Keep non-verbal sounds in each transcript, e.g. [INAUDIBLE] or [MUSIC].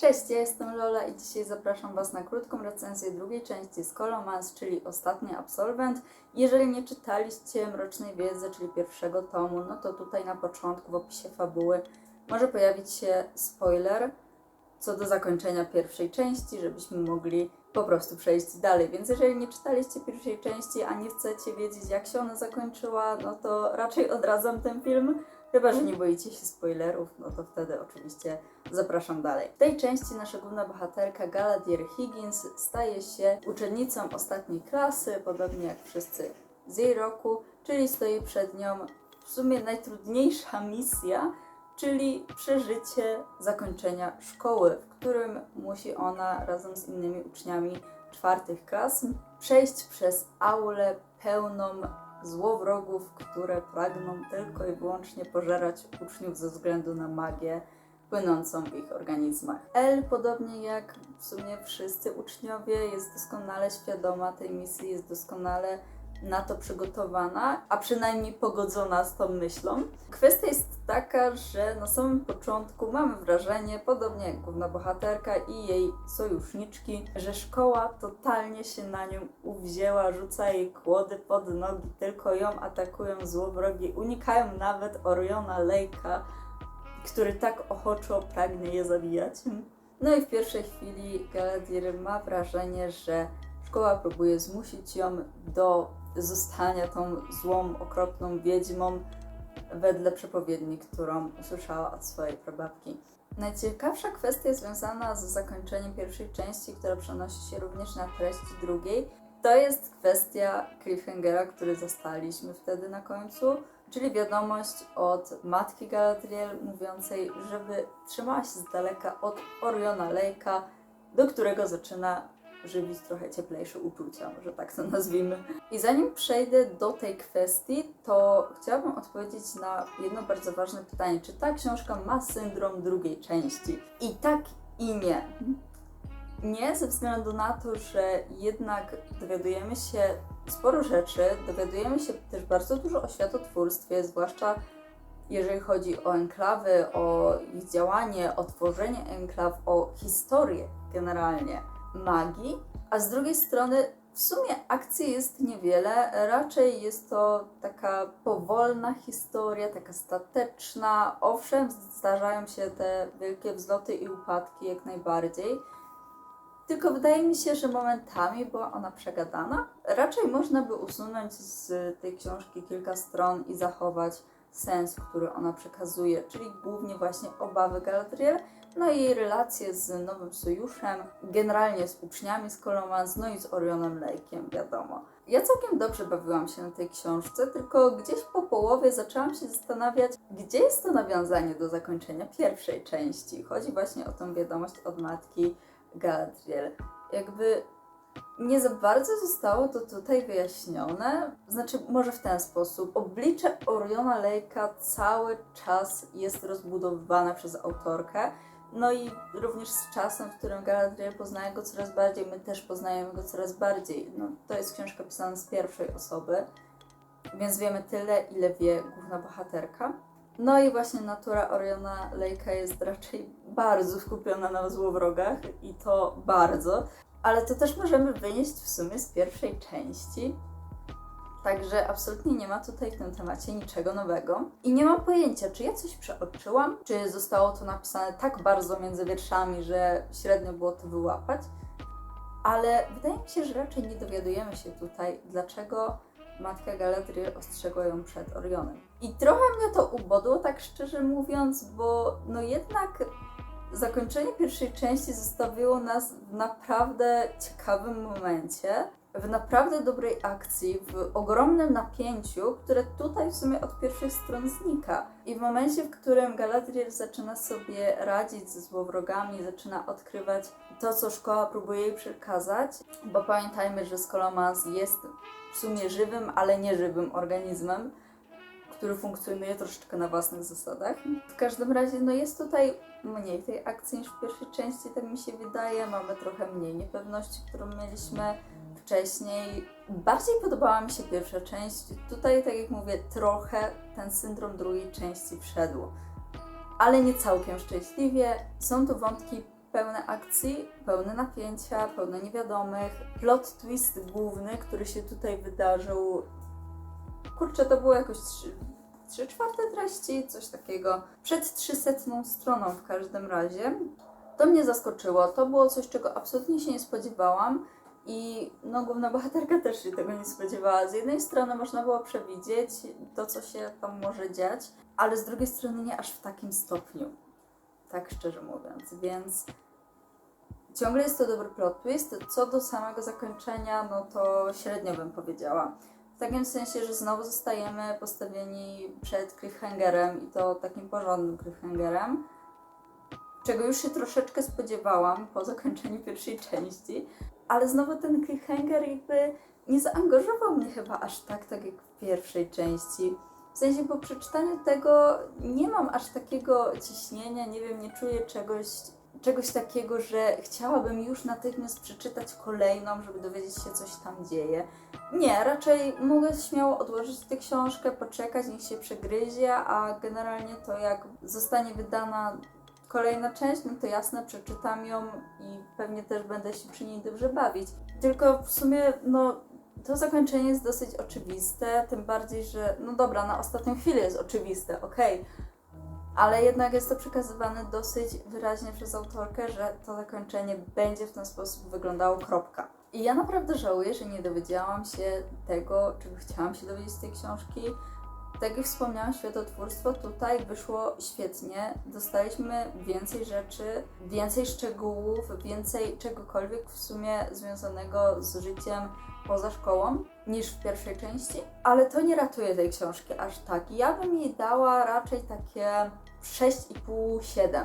Cześć, ja jestem Lola i dzisiaj zapraszam Was na krótką recenzję drugiej części z Colomans, czyli Ostatni Absolwent. Jeżeli nie czytaliście Mrocznej Wiedzy, czyli pierwszego tomu, no to tutaj na początku w opisie fabuły może pojawić się spoiler co do zakończenia pierwszej części, żebyśmy mogli po prostu przejść dalej. Więc jeżeli nie czytaliście pierwszej części, a nie chcecie wiedzieć jak się ona zakończyła, no to raczej odradzam ten film. Chyba, że nie boicie się spoilerów, no to wtedy oczywiście zapraszam dalej. W tej części nasza główna bohaterka Galadier Higgins staje się uczennicą ostatniej klasy, podobnie jak wszyscy z jej roku, czyli stoi przed nią w sumie najtrudniejsza misja, czyli przeżycie zakończenia szkoły, w którym musi ona razem z innymi uczniami czwartych klas przejść przez aulę pełną złowrogów, które pragną tylko i wyłącznie pożerać uczniów ze względu na magię płynącą w ich organizmach. El, podobnie jak w sumie wszyscy uczniowie, jest doskonale świadoma tej misji, jest doskonale na to przygotowana, a przynajmniej pogodzona z tą myślą. Kwestia jest taka, że na samym początku mamy wrażenie, podobnie jak główna bohaterka i jej sojuszniczki, że szkoła totalnie się na nią uwzięła, rzuca jej kłody pod nogi, tylko ją atakują złowrogi, unikają nawet Oriona Lejka, który tak ochoczo pragnie je zabijać. No i w pierwszej chwili Galadriel ma wrażenie, że szkoła próbuje zmusić ją do zostania tą złą, okropną wiedźmą wedle przepowiedni, którą usłyszała od swojej prababki. Najciekawsza kwestia związana z zakończeniem pierwszej części, która przenosi się również na treść drugiej, to jest kwestia cliffhangera, który zastaliśmy wtedy na końcu, czyli wiadomość od matki Galadriel mówiącej, żeby trzymała się z daleka od Oriona Lejka, do którego zaczyna żywić trochę cieplejsze uczucia, że tak to nazwijmy. I zanim przejdę do tej kwestii, to chciałabym odpowiedzieć na jedno bardzo ważne pytanie. Czy ta książka ma syndrom drugiej części? I tak i nie. Nie ze względu na to, że jednak dowiadujemy się sporo rzeczy, dowiadujemy się też bardzo dużo o światotwórstwie, zwłaszcza jeżeli chodzi o enklawy, o ich działanie, o tworzenie enklaw, o historię generalnie magii, a z drugiej strony w sumie akcji jest niewiele, raczej jest to taka powolna historia, taka stateczna. Owszem, zdarzają się te wielkie wzloty i upadki jak najbardziej. Tylko wydaje mi się, że momentami była ona przegadana. Raczej można by usunąć z tej książki kilka stron i zachować sens, który ona przekazuje, czyli głównie właśnie obawy Galadriel, no i relacje z nowym sojuszem, generalnie z uczniami z Colomans, no i z Orionem Lake'iem, wiadomo. Ja całkiem dobrze bawiłam się na tej książce, tylko gdzieś po połowie zaczęłam się zastanawiać, gdzie jest to nawiązanie do zakończenia pierwszej części. Chodzi właśnie o tą wiadomość od matki Galadriel. Jakby nie za bardzo zostało to tutaj wyjaśnione. Znaczy, może w ten sposób. Oblicze Oriona Lake'a cały czas jest rozbudowywane przez autorkę. No i również z czasem, w którym Galadriel poznaje go coraz bardziej, my też poznajemy go coraz bardziej. No, to jest książka pisana z pierwszej osoby, więc wiemy tyle, ile wie główna bohaterka. No i właśnie natura Oriona Lake'a jest raczej bardzo skupiona na złowrogach i to bardzo. Ale to też możemy wynieść w sumie z pierwszej części. Także absolutnie nie ma tutaj w tym temacie niczego nowego. I nie mam pojęcia, czy ja coś przeoczyłam, czy zostało to napisane tak bardzo między wierszami, że średnio było to wyłapać. Ale wydaje mi się, że raczej nie dowiadujemy się tutaj, dlaczego matka Galadriel ostrzegła ją przed Orionem. I trochę mnie to ubodło, tak szczerze mówiąc, bo no jednak zakończenie pierwszej części zostawiło nas w naprawdę ciekawym momencie, w naprawdę dobrej akcji, w ogromnym napięciu, które tutaj w sumie od pierwszych stron znika. I w momencie, w którym Galadriel zaczyna sobie radzić ze złowrogami, zaczyna odkrywać to, co szkoła próbuje jej przekazać, bo pamiętajmy, że Skolomans jest w sumie żywym, ale nieżywym organizmem, który funkcjonuje troszeczkę na własnych zasadach. W każdym razie, no jest tutaj mniej tej akcji niż w pierwszej części, tak mi się wydaje. Mamy trochę mniej niepewności, którą mieliśmy wcześniej. Bardziej podobała mi się pierwsza część. Tutaj, tak jak mówię, trochę ten syndrom drugiej części wszedł. Ale nie całkiem szczęśliwie. Są tu wątki pełne akcji, pełne napięcia, pełne niewiadomych. Plot twist główny, który się tutaj wydarzył. Kurczę, to było jakoś trzy, trzy czwarte treści, coś takiego. Przed 300 stroną w każdym razie. To mnie zaskoczyło. To było coś, czego absolutnie się nie spodziewałam. I no, główna bohaterka też się tego nie spodziewała. Z jednej strony można było przewidzieć to, co się tam może dziać, ale z drugiej strony nie aż w takim stopniu. Tak szczerze mówiąc. Więc ciągle jest to dobry plot twist. Co do samego zakończenia, no to średnio bym powiedziała. W takim sensie, że znowu zostajemy postawieni przed cliffhangerem i to takim porządnym cliffhangerem czego już się troszeczkę spodziewałam po zakończeniu pierwszej części, ale znowu ten cliffhanger jakby nie zaangażował mnie chyba aż tak, tak jak w pierwszej części. W sensie po przeczytaniu tego nie mam aż takiego ciśnienia, nie wiem, nie czuję czegoś, czegoś takiego, że chciałabym już natychmiast przeczytać kolejną, żeby dowiedzieć się, coś tam dzieje. Nie, raczej mogę śmiało odłożyć tę książkę, poczekać, niech się przegryzie, a generalnie to jak zostanie wydana kolejna część, no to jasne, przeczytam ją i pewnie też będę się przy niej dobrze bawić. Tylko w sumie, no, to zakończenie jest dosyć oczywiste, tym bardziej, że, no dobra, na ostatnią chwilę jest oczywiste, okej, ale jednak jest to przekazywane dosyć wyraźnie przez autorkę, że to zakończenie będzie w ten sposób wyglądało, kropka. I ja naprawdę żałuję, że nie dowiedziałam się tego, czego chciałam się dowiedzieć z tej książki, tak jak wspomniałam, światotwórstwo tutaj wyszło świetnie. Dostaliśmy więcej rzeczy, więcej szczegółów, więcej czegokolwiek w sumie związanego z życiem poza szkołą niż w pierwszej części, ale to nie ratuje tej książki aż tak. Ja bym jej dała raczej takie 6,5-7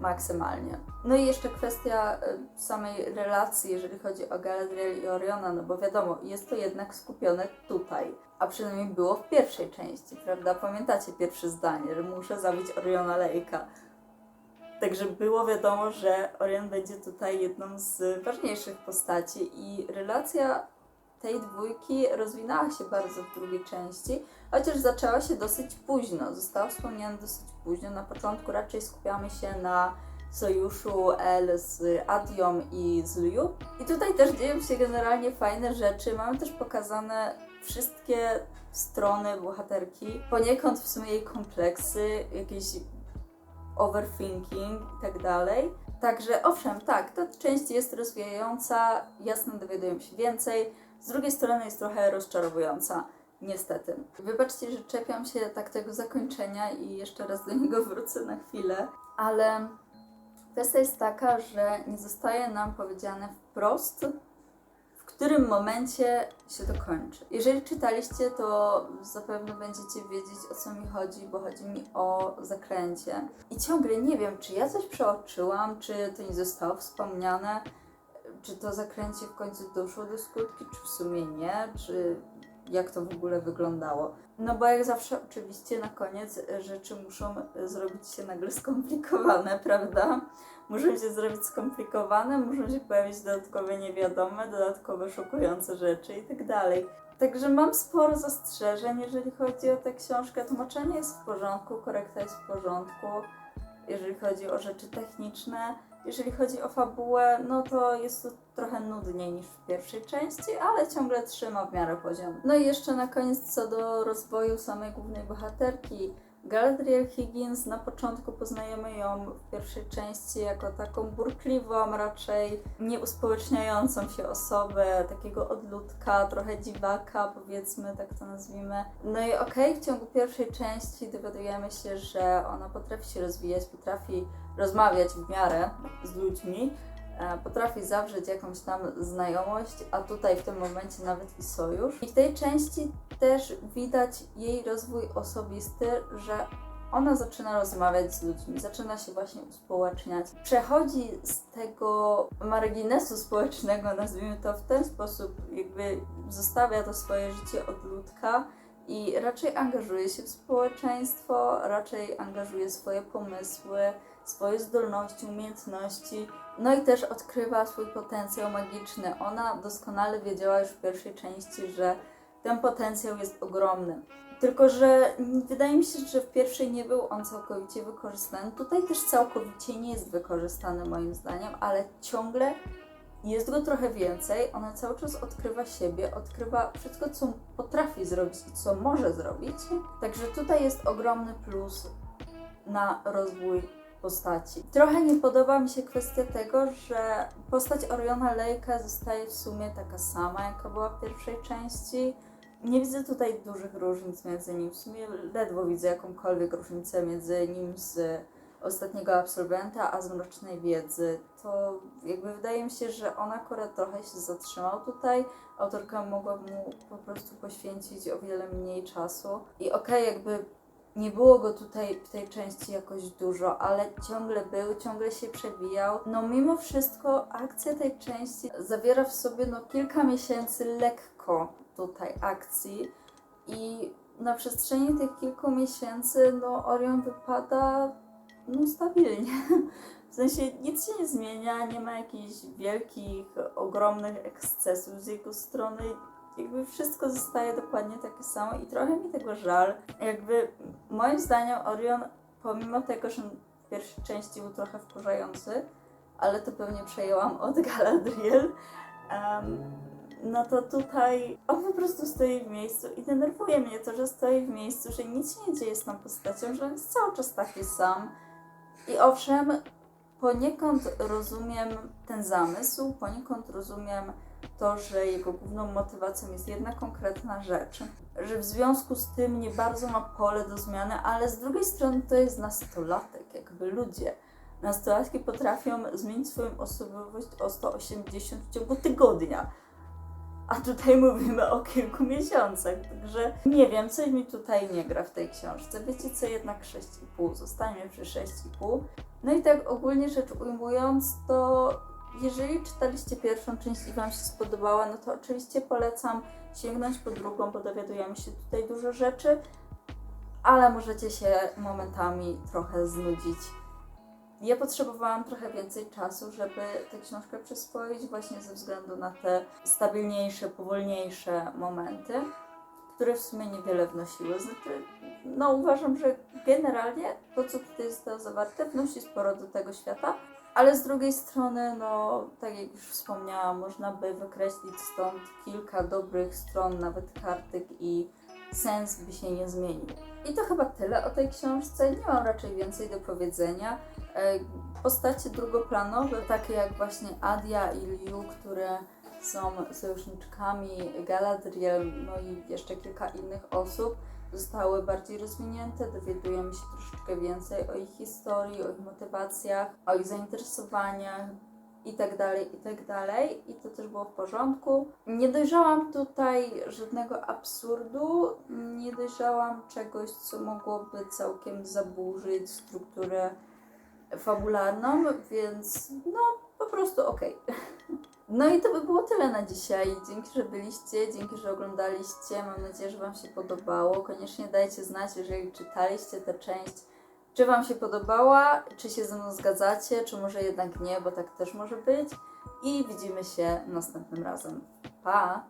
maksymalnie. No i jeszcze kwestia y, samej relacji, jeżeli chodzi o Galadriel i Oriona, no bo wiadomo, jest to jednak skupione tutaj, a przynajmniej było w pierwszej części, prawda? Pamiętacie pierwsze zdanie, że muszę zabić Oriona Lejka. Także było wiadomo, że Orion będzie tutaj jedną z ważniejszych postaci i relacja tej dwójki rozwinęła się bardzo w drugiej części, chociaż zaczęła się dosyć późno. Została wspomniana dosyć późno. Na początku raczej skupiamy się na sojuszu El z Adią i z Liu. I tutaj też dzieją się generalnie fajne rzeczy. Mamy też pokazane wszystkie strony bohaterki, poniekąd w sumie jej kompleksy, jakieś overthinking i tak dalej. Także owszem, tak, ta część jest rozwijająca, jasno dowiadują się więcej, z drugiej strony jest trochę rozczarowująca. Niestety. Wybaczcie, że czepiam się tak tego zakończenia i jeszcze raz do niego wrócę na chwilę, ale kwestia jest taka, że nie zostaje nam powiedziane wprost, w którym momencie się to kończy. Jeżeli czytaliście, to zapewne będziecie wiedzieć o co mi chodzi, bo chodzi mi o zakręcie. I ciągle nie wiem, czy ja coś przeoczyłam, czy to nie zostało wspomniane, czy to zakręcie w końcu doszło do skutki, czy w sumie nie, czy jak to w ogóle wyglądało. No bo jak zawsze oczywiście na koniec rzeczy muszą zrobić się nagle skomplikowane, [LAUGHS] prawda? Muszą się zrobić skomplikowane, muszą się pojawić dodatkowe niewiadome, dodatkowe szokujące rzeczy i tak dalej. Także mam sporo zastrzeżeń, jeżeli chodzi o tę książkę. Tłumaczenie jest w porządku, korekta jest w porządku, jeżeli chodzi o rzeczy techniczne. Jeżeli chodzi o fabułę, no to jest to trochę nudniej niż w pierwszej części, ale ciągle trzyma w miarę poziom. No i jeszcze na koniec co do rozwoju samej głównej bohaterki. Galadriel Higgins na początku poznajemy ją w pierwszej części jako taką burkliwą, raczej nieuspołeczniającą się osobę, takiego odludka, trochę dziwaka, powiedzmy, tak to nazwijmy. No i okej, w ciągu pierwszej części dowiadujemy się, że ona potrafi się rozwijać, potrafi rozmawiać w miarę z ludźmi, e, potrafi zawrzeć jakąś tam znajomość, a tutaj w tym momencie nawet i sojusz. I w tej części też widać jej rozwój osobisty, że ona zaczyna rozmawiać z ludźmi, zaczyna się właśnie uspołeczniać. Przechodzi z tego marginesu społecznego, nazwijmy to w ten sposób, jakby zostawia to swoje życie od ludka i raczej angażuje się w społeczeństwo, raczej angażuje swoje pomysły, swoje zdolności, umiejętności, no i też odkrywa swój potencjał magiczny. Ona doskonale wiedziała już w pierwszej części, że ten potencjał jest ogromny. Tylko, że wydaje mi się, że w pierwszej nie był on całkowicie wykorzystany. Tutaj też całkowicie nie jest wykorzystany moim zdaniem, ale ciągle jest go trochę więcej. Ona cały czas odkrywa siebie, odkrywa wszystko, co potrafi zrobić i co może zrobić. Także tutaj jest ogromny plus na rozwój postaci. Trochę nie podoba mi się kwestia tego, że postać Oriona Lejka zostaje w sumie taka sama, jaka była w pierwszej części. Nie widzę tutaj dużych różnic między nim. W sumie ledwo widzę jakąkolwiek różnicę między nim z ostatniego absolwenta, a z mrocznej wiedzy. To jakby wydaje mi się, że on akurat trochę się zatrzymał tutaj. Autorka mogła mu po prostu poświęcić o wiele mniej czasu. I okej, jakby nie było go tutaj w tej części jakoś dużo, ale ciągle był, ciągle się przewijał. No mimo wszystko akcja tej części zawiera w sobie no kilka miesięcy lekko tutaj akcji i na przestrzeni tych kilku miesięcy no Orion wypada no stabilnie. [LAUGHS] W sensie nic się nie zmienia, nie ma jakichś wielkich, ogromnych ekscesów z jego strony. Jakby wszystko zostaje dokładnie takie samo i trochę mi tego żal. Jakby moim zdaniem Orion, pomimo tego, że w pierwszej części był trochę wkurzający, ale to pewnie przejęłam od [LAUGHS] Galadriel, em, no to tutaj on po prostu stoi w miejscu i denerwuje mnie to, że stoi w miejscu, że nic się nie dzieje z tą postacią, że on jest cały czas taki sam. I owszem, poniekąd rozumiem ten zamysł, poniekąd rozumiem to, że jego główną motywacją jest jedna konkretna rzecz, że w związku z tym nie bardzo ma pole do zmiany, ale z drugiej strony to jest nastolatek, jakby ludzie. Nastolatki potrafią zmienić swoją osobowość o 180 w ciągu tygodnia. A tutaj mówimy o kilku miesiącach, także nie wiem, coś mi tutaj nie gra w tej książce. Wiecie co, jednak 6,5, zostańmy przy 6,5. No i tak ogólnie rzecz ujmując, to jeżeli czytaliście pierwszą część i Wam się spodobała, no to oczywiście polecam sięgnąć po drugą, bo dowiadujemy się tutaj dużo rzeczy, ale możecie się momentami trochę znudzić. Ja potrzebowałam trochę więcej czasu, żeby tę książkę przyswoić, właśnie ze względu na te stabilniejsze, powolniejsze momenty, które w sumie niewiele wnosiły. Znaczy, no uważam, że generalnie to, co tutaj zostało zawarte, wnosi sporo do tego świata, ale z drugiej strony, no tak jak już wspomniałam, można by wykreślić stąd kilka dobrych stron, nawet kartek i sens by się nie zmienił. I to chyba tyle o tej książce. Nie mam raczej więcej do powiedzenia. E, Postacie drugoplanowe, takie jak właśnie Adia i Liu, które są sojuszniczkami Galadriel, no i jeszcze kilka innych osób, zostały bardziej rozwinięte. Dowiadujemy się troszeczkę więcej o ich historii, o ich motywacjach, o ich zainteresowaniach i tak dalej, i tak dalej. I to też było w porządku. Nie dojrzałam tutaj żadnego absurdu, nie dojrzałam czegoś, co mogłoby całkiem zaburzyć strukturę fabularną, więc no po prostu okej. [LAUGHS] No i to by było tyle na dzisiaj. Dzięki, że byliście, dzięki, że oglądaliście. Mam nadzieję, że Wam się podobało. Koniecznie dajcie znać, jeżeli czytaliście tę część, czy Wam się podobała, czy się ze mną zgadzacie, czy może jednak nie, bo tak też może być. I widzimy się następnym razem. Pa!